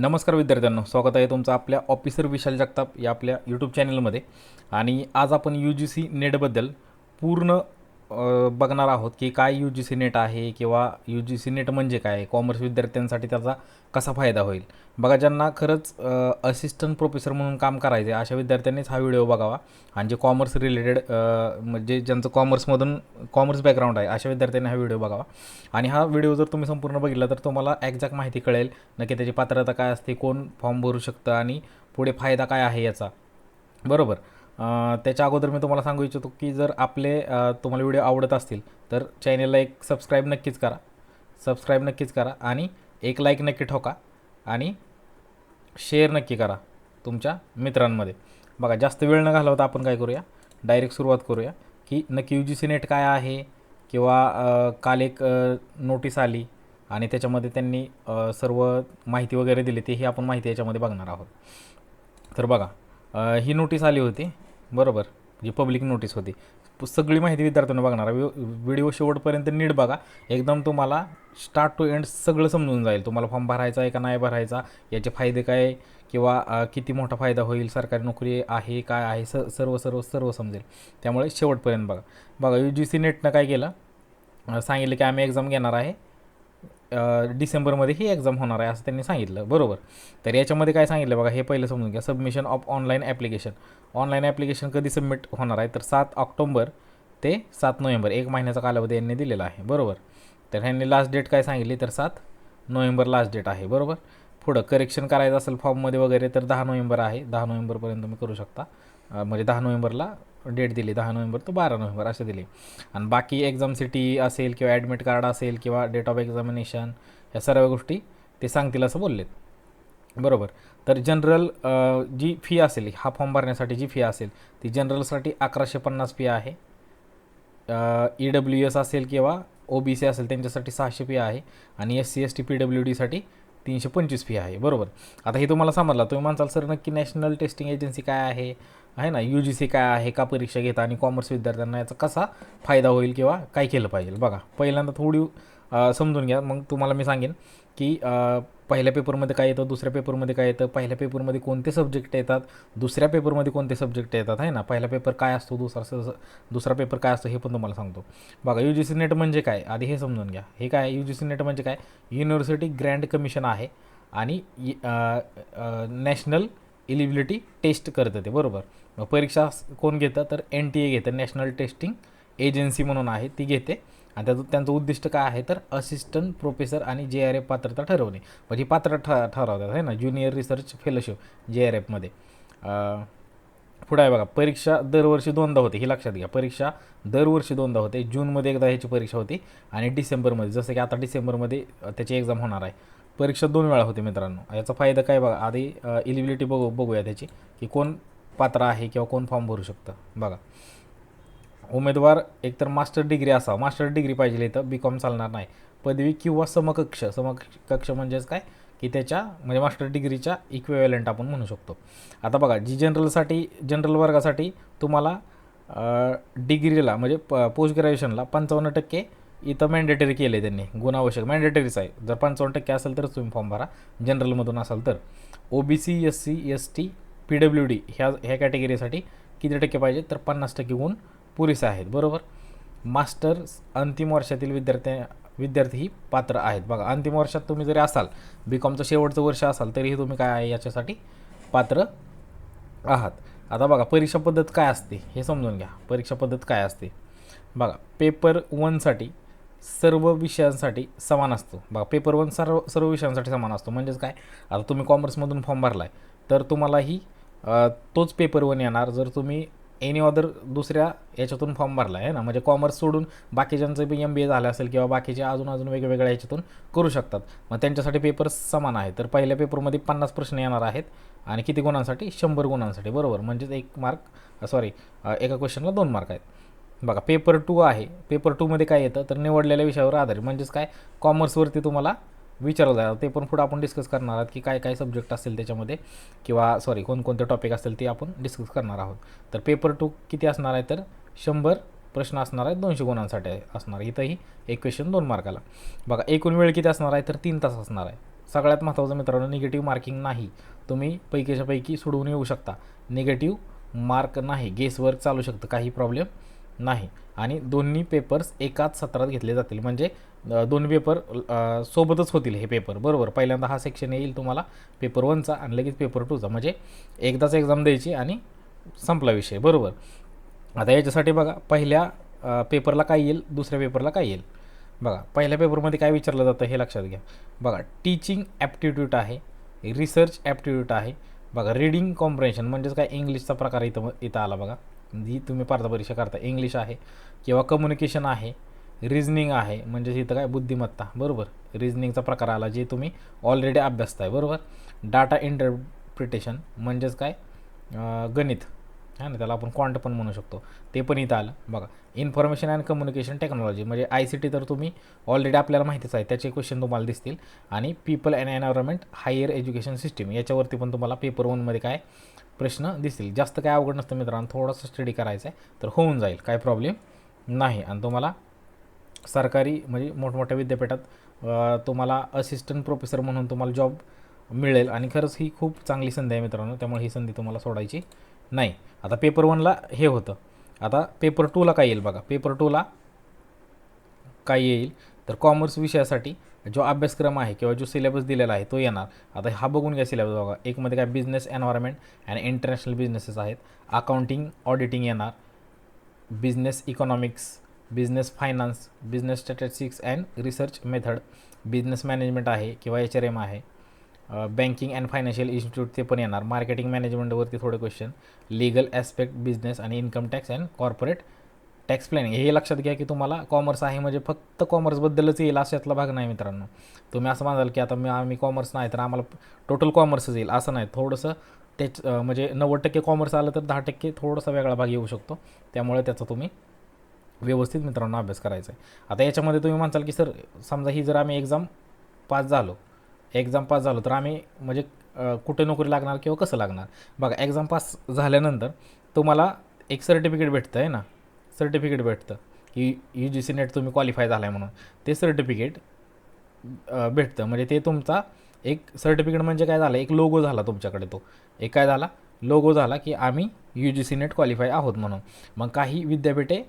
नमस्कार विद्यार्थ्यांनो स्वागत आहे तुमचं आपल्या ऑफिसर विशाल जगताप या आपल्या यूट्यूब चॅनलमध्ये आणि आज आपण यू जी सी नेटबद्दल पूर्ण बघणार आहोत की काय यू जी सी नेट आहे किंवा यू जी सी नेट म्हणजे काय? कॉमर्स विद्यार्थ्यांसाठी त्याचा कसा फायदा होईल? बघा ज्यांना खरंच असिस्टंट प्रोफेसर म्हणून काम करायचे आहे, अशा विद्यार्थ्यांनीच हा व्हिडिओ बघावा. आणि जे कॉमर्स रिलेटेड म्हणजे ज्यांचं कॉमर्समधून कॉमर्स बॅकग्राऊंड आहे अशा विद्यार्थ्यांनी हा व्हिडिओ बघावा. आणि हा व्हिडिओ जर तुम्ही संपूर्ण बघितला तर तुम्हाला एक्झॅक्ट माहिती कळेल नक्की त्याची पात्रता काय असते कोण फॉर्म भरू शकतं आणि पुढे फायदा काय आहे याचा. बरोबर? त्याच्या अगोदर मी तुम्हाला सांगू इच्छितो की जर आपले तुम्हाला व्हिडिओ आवडत असतील तर चॅनेलला एक सबस्क्राईब नक्कीच करा. सबस्क्राईब नक्कीच करा आणि एक लाईक नक्की ठोका आणि शेअर नक्की करा तुमच्या मित्रांमध्ये. बघा जास्त वेळ न घालवता आपण काय करूया? डायरेक्ट सुरुवात करूया की नक्की यू जी सी नेट काय आहे किंवा काल एक नोटीस आली आणि त्याच्यामध्ये त्यांनी सर्व माहिती वगैरे दिली तेही आपण माहिती याच्यामध्ये बघणार आहोत. तर बघा ही नोटीस आली होती. बरोबर. जी पब्लिक नोटीस होती. सगळी माहिती विद्यार्थ्यांना बघणार. आहे. व्हिडिओ शेवटपर्यंत नीट बघा. एकदम तुम्हाला स्टार्ट टू एंड सगळं समजून जाईल. तुम्हाला फॉर्म भरायचा आहे का नाही भरायचा याचे फायदे काय किंवा किती मोठा फायदा होईल सरकारी नोकरी आहे काय आहे स सर्व सर्व सर्व समजेल. त्यामुळे शेवटपर्यंत बघा. बघा यू जी सी नेटनं काय केलं? सांगितलं की आम्ही एक्झाम घेणार आहे. डिसेंबरमध्ये ही एक्झाम होणार आहे असं त्यांनी सांगितलं. बरोबर. तर याच्यामध्ये काय सांगितलं बघा हे पहिलं समजून घ्या. Submission of online application. Online application कधी सबमिट होणार आहे? तर सात ऑक्टोंबर ते सात नोव्हेंबर एक महिन्याचा कालावधी यांनी दिलेला आहे. बरोबर. तर ह्यांनी लास्ट डेट काय सांगितली? तर सात नोव्हेंबर लास्ट डेट आहे. बरोबर. पुढं करेक्शन करायचं असेल फॉर्ममध्ये वगैरे तर दहा नोव्हेंबर आहे. दहा नोव्हेंबरपर्यंत तुम्ही करू शकता. म्हणजे दहा नोव्हेंबरला डेट दिली. दहा नोव्हेंबर तर बारा नोव्हेंबर असे दिले. आणि बाकी एक्झाम सिटी असेल किंवा ॲडमिट कार्ड असेल किंवा डेट ऑफ एक्झामिनेशन या सर्व गोष्टी ते सांगतील असं बोललेत. बरोबर. तर जनरल जी फी असेल हा फॉर्म भरण्यासाठी जी फी असेल ती जनरलसाठी अकराशे पन्नास फी आहे. ई डब्ल्यू एस असेल किंवा ओ बी सी असेल त्यांच्यासाठी सहाशे फी आहे. आणि S C S T P W डीसाठी तीनशे पंचवीस फी आहे बरोबर. आता हे तुम्हाला समजला तुम्ही म्हणसाल सर नक्की नॅशनल टेस्टिंग एजन्सी काय आहे? आहे ना यू जी सी काय आहे का परीक्षा घेता आणि कॉमर्स विद्यार्थ्यांना याचा कसा फायदा होईल किंवा काय केलं पाहिजे? बघा पहिल्यांदा थोडी समजून घ्या. मग तुम्हाला मी सांगेन की पहिल्या पेपरमध्ये काय येतं दुसऱ्या पेपरमध्ये काय येतं पहिल्या पेपरमध्ये कोणते सब्जेक्ट येतात दुसऱ्या पेपरमध्ये कोणते सब्जेक्ट येतात आहे ना? पहिला पेपर काय असतो दुसरा स- दुसरा पेपर काय असतो हे पण तुम्हाला सांगतो. बघा यू जी सी नेट म्हणजे काय? आधी हे समजून घ्या. हे काय? यू जी सी नेट म्हणजे काय? युनिव्हर्सिटी ग्रँड कमिशन आहे आणि नॅशनल इलिबिलिटी टेस्ट करतं ते बरोबर? परीक्षा कोण घेतं? तर एन टी ए घेतं. नॅशनल टेस्टिंग एजन्सी म्हणून आहे ती घेते. आणि त्याचं त्यांचं उद्दिष्ट काय आहे तर असिस्टंट प्रोफेसर आणि जे आर एफ पात्रता ठरवणे. म्हणजे पात्र ठ ठरवतात आहे ना? Junior research fellowship J R एफमध्ये पुढे आहे बघा परीक्षा दरवर्षी दोनदा होते ही लक्षात घ्या. परीक्षा दरवर्षी दोनदा होते जूनमध्ये एकदा ह्याची परीक्षा होती आणि डिसेंबरमध्ये जसं की आता डिसेंबरमध्ये त्याची एक्झाम होणार आहे. परीक्षा दोन वेळा होते मित्रांनो. याचा फायदा काय बघा आधी इलिबिलिटी बघू बघूया त्याची की कोण पात्र आहे किंवा कोण फॉर्म भरू शकतं. बघा. उमेदवार एकतर मास्टर डिग्री असावा. मास्टर डिग्री पाहिजे इथं बी कॉम चालणार नाही. पदवी किंवा समकक्ष. समकक्ष म्हणजेच काय? की त्याच्या म्हणजे मास्टर डिग्रीच्या इक्विव्हॅलंट आपण म्हणू शकतो. आता बघा जी जनरलसाठी जनरल वर्गासाठी तुम्हाला डिग्रीला म्हणजे प पोस्ट ग्रॅज्युएशनला पंचावन्न टक्के इथं मॅन्डेटरी केले आहे त्यांनी. गुणावश्यक. मॅन्डेटरीच आहे. जर पंचावन्न टक्के असेल तरच तुम्ही फॉर्म भरा. जनरलमधून असाल तर. O B C S C S T P W D ह्या ह्या कॅटेगरीसाठी किती टक्के पाहिजे? तर पन्नास टक्के गुण पुरेसे आहेत बरोबर? मास्टर अंतिम वर्षातील विद्यार्थी विद्यार्थीही पात्र आहेत. बघा अंतिम वर्षात तुम्ही जरी असाल बी कॉमचं शेवटचं वर्ष असाल तरीही तुम्ही काय आहे याच्यासाठी पात्र आहात. आता बघा परीक्षा पद्धत काय असते हे समजून घ्या. परीक्षा पद्धत काय असते? बघा पेपर वनसाठी सर्व विषयांसाठी समान असतो. बघा पेपर वन सर्व सर्व विषयांसाठी समान असतो. म्हणजेच काय? आता तुम्ही कॉमर्समधून फॉर्म भरला आहे तर तुम्हालाही तोच पेपर वन येणार. जर तुम्ही एनी अदर दुसऱ्या याच्यातून फॉर्म भरला आहे ना? म्हणजे कॉमर्स सोडून बाकीच्यांचं बी एम बी ए झालं असेल किंवा बाकीचे अजून अजून वेगवेगळ्या याच्यातून करू शकतात. मग त्यांच्यासाठी पेपर समान आहे तर पहिल्या पेपरमध्ये पन्नास प्रश्न येणार आहेत आणि किती गुणांसाठी? शंभर गुणांसाठी. बरोबर? म्हणजेच एक मार्क सॉरी एका क्वेश्चनला दोन मार्क आहेत. बघा पेपर टू आहे. पेपर टूमध्ये काय येतं? तर निवडलेल्या विषयावर आधारित. म्हणजेच काय? कॉमर्सवरती तुम्हाला विचारलं जाईल ते पण पुढं आपण डिस्कस करणार आहोत की काय काय सब्जेक्ट असतील त्याच्यामध्ये किंवा सॉरी कोणकोणते टॉपिक असतील ते आपण डिस्कस करणार आहोत. तर पेपर टू किती असणार आहे? तर शंभर प्रश्न असणार आहेत दोनशे गुणांसाठी असणार. आहे. इथंही एक क्वेश्चन दोन मार्काला. बघा एकूण वेळ किती असणार आहे? तर तीन तास असणार आहे. सगळ्यात महत्त्वाचं मित्रांनो निगेटिव्ह मार्किंग नाही. तुम्ही पैकीच्या पैकी सोडवून येऊ शकता. निगेटिव्ह मार्क नाही. गेसवर चालू शकतं. काही प्रॉब्लेम नाही. आणि दोन्ही पेपर्स एकाच सत्रात घेतले जातील. म्हणजे दोन पेपर सोबतच होतील हे पेपर बरोबर. पहिल्यांदा हा सेक्शन येईल तुम्हाला. पेपर वनचा आणि लगेच पेपर टूचा म्हणजे एकदाच एक्झाम द्यायची आणि संपला विषय. बरोबर. आता याच्यासाठी बघा पहिल्या पेपरला काय येईल? दुसऱ्या पेपरला काय येईल? बघा पहिल्या पेपरमध्ये काय विचारलं जातं हे लक्षात घ्या. बघा टीचिंग ॲप्टिट्यूट आहे रिसर्च ॲप्टिट्यूट आहे. बघा रीडिंग कॉम्प्रेन्शन म्हणजेच काय? इंग्लिशचा प्रकार इथं इथं आला बघा. जी तुम्ही स्पर्धा परीक्षा करता. इंग्लिश आहे किंवा कम्युनिकेशन आहे. रिझनिंग आहे. म्हणजेच इथं काय? बुद्धिमत्ता. बरोबर? रिझनिंगचा प्रकार आला जे तुम्ही ऑलरेडी अभ्यासताय. बरोबर? डाटा इंटरप्रिटेशन म्हणजेच काय? गणित. है ना? त्याला आपण क्वांट पण म्हणू शकतो. ते पण इथं आलं. बघा. इन्फॉर्मेशन अँड कम्युनिकेशन टेक्नॉलॉजी म्हणजे आय सी टी तर तुम्ही ऑलरेडी आपल्याला माहितीच आहे. त्याचे क्वेश्चन तुम्हाला दिसतील. आणि people and environment higher education system याच्यावरती पण तुम्हाला पेपर वनमध्ये काय? प्रश्न दिसतील. जास्त काय अवघड नसतं मित्रांनो. थोडंसं स्टडी करायचं आहे तर होऊन जाईल. काय प्रॉब्लेम नाही. आणि तुम्हाला सरकारी म्हणजे मोठमोठ्या विद्यापीठात तुम्हाला असिस्टंट प्रोफेसर म्हणून तुम्हाला जॉब मिळेल आणि खरंच ही खूप चांगली संधी आहे मित्रांनो त्यामुळे ही संधी तुम्हाला सोडायची नाही. आता पेपर वनला हे होतं. आता पेपर टूला काय येईल बघा. पेपर टूला काय येईल? तर कॉमर्स विषयासाठी जो अभ्यासक्रम आहे किंवा जो सिलेबस दिलेला आहे तो येणार. आता हा बघून घ्या सिलेबस बघा. एकमध्ये काय business environment and international businesses आहेत. अकाउंटिंग ऑडिटिंग येणार. Business economics business finance business statistics and research method business management आहे किंवा एच आर एम आहे. बँकिंग अँड फायनान्शियल इन्स्टिट्यूट ते पण येणार. मार्केटिंग मॅनेजमेंटवरती थोडे क्वेश्चन लिगल ॲस्पेक्ट बिझनेस आणि income tax and corporate tax planning हे लक्षात घ्या की तुम्हाला कॉमर्स आहे म्हणजे फक्त कॉमर्सबद्दलच येईल अशातला भाग नाही मित्रांनो. तुम्ही असं मानाल की आता मी आम्ही कॉमर्स नाही तर आम्हाला टोटल कॉमर्सच येईल असं नाही. थोडंसं त्याच म्हणजे नव्वद टक्के कॉमर्स आलं तर दहा टक्के थोडासा वेगळा भाग येऊ शकतो. त्यामुळे त्याचा तुम्ही व्यवस्थित मित्रांनो अभ्यास करायचा आहे आता याच्यामध्ये तुम्ही म्हणताल की सर समजा ही जर आम्ही एक्झाम पास झालो एक्झाम पास झालो तर आम्ही म्हणजे कुठे नोकरी लागणार किंवा कसं लागणार? बघा एक्झाम पास झाल्यानंतर तुम्हाला एक सर्टिफिकेट भेटतं आहे ना? सर्टिफिकेट भेटतं. की यू जी सी नेट तुम्ही क्वालिफाय झाला आहे म्हणून. ते सर्टिफिकेट भेटतं. म्हणजे ते तुमचा एक सर्टिफिकेट म्हणजे काय झालं? एक लोगो झाला तुमच्याकडे तो. एक काय झाला? लोगो झाला की आम्ही U G C net qualify आहोत म्हणून. मग काही विद्यापीठे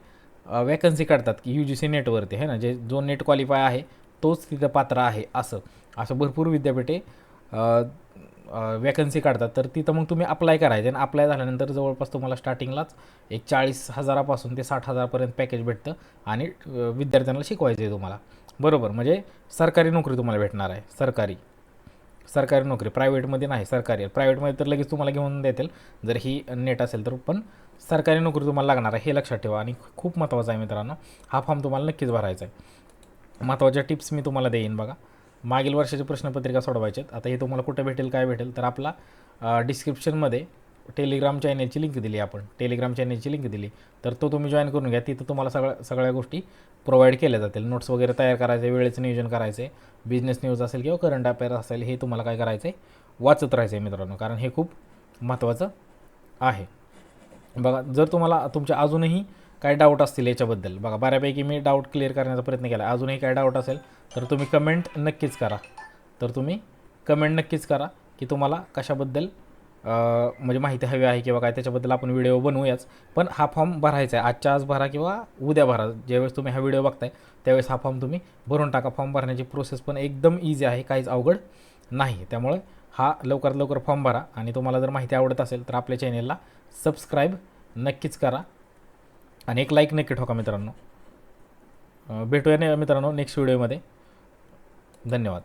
वॅकन्सी काढतात की यू जी सी नेटवरती आहे ना जे जो नेट क्वालिफाय आहे तोच तिथं पात्र आहे असं. असं भरपूर विद्यापीठे वॅकन्सी काढतात. तर तिथं मग तुम्ही अप्लाय करायचे आणि अप्लाय झाल्यानंतर जवळपास तुम्हाला स्टार्टिंगलाच एक चाळीस हजारापासून ते साठ हजारपर्यंत पॅकेज भेटतं आणि विद्यार्थ्यांना शिकवायचं आहे तुम्हाला. बरोबर. म्हणजे सरकारी नोकरी तुम्हाला भेटणार आहे सरकारी. सरकारी नोकरी. प्रायव्हेटमध्ये नाही सरकारी. प्रायव्हेटमध्ये तर लगेच तुम्हाला घेऊन देतील. जर ही नेट असेल तर. पण सरकारी नोकरी तुम्हाला लागणार आहे हे लक्षात ठेवा. आणि खूप महत्त्वाचं आहे मित्रांनो हा फॉर्म तुम्हाला नक्कीच भरायचा आहे. महत्त्वाच्या टिप्स मी तुम्हाला देईन बघा. मागील वर्षाची प्रश्नपत्रिका सोडवायचे आहेत आता हे तुम्हाला कुठे भेटेल काय भेटेल तर आपला डिस्क्रिप्शनमध्ये टेलिग्राम चॅनेलची लिंक दिली आपण. टेलिग्राम चॅनेलची लिंक दिली. तर तो तुम्ही जॉईन करून घ्या. तिथं तुम्हाला सगळ्या सगळ्या गोष्टी प्रोव्हाइड केल्या जातील. नोट्स वगैरे तयार करायचे वेळेचं नियोजन करायचे बिझनेस न्यूज असेल किंवा करंट अफेअर असेल हे तुम्हाला काय करायचं आहे वाचत राहायचं आहे मित्रांनो कारण हे खूप महत्त्वाचं आहे. बघा जर तुम्हाला तुमच्या अजूनही काय डाऊट असतील याच्याबद्दल बघा बऱ्यापैकी मी डाऊट क्लिअर करण्याचा प्रयत्न केला. अजूनही काय डाऊट असेल तर तुम्ही कमेंट नक्कीच करा. तर तुम्ही कमेंट नक्कीच करा की तुम्हाला कशाबद्दल म्हणजे माहिती हवी आहे किंवा काय त्याच्याबद्दल आपण व्हिडिओ बनवूयाच. पण हा फॉर्म भरायचा आहे. आजच्या आज भरा किंवा उद्या भरा. ज्यावेळेस तुम्ही हा व्हिडिओ बघताय त्यावेळेस हा फॉर्म तुम्ही भरून टाका. फॉर्म भरण्याची प्रोसेस पण एकदम इझी आहे. काहीच अवघड नाही. त्यामुळे हा लवकरात लवकर फॉर्म भरा. आणि तुम्हाला जर माहिती आवडत असेल तर आपल्या चॅनेलला सबस्क्राईब नक्कीच करा आणि एक लाईक नक्की ठोका मित्रांनो. भेटूया ने- मित्रांनो नेक्स्ट व्हिडिओमध्ये. धन्यवाद.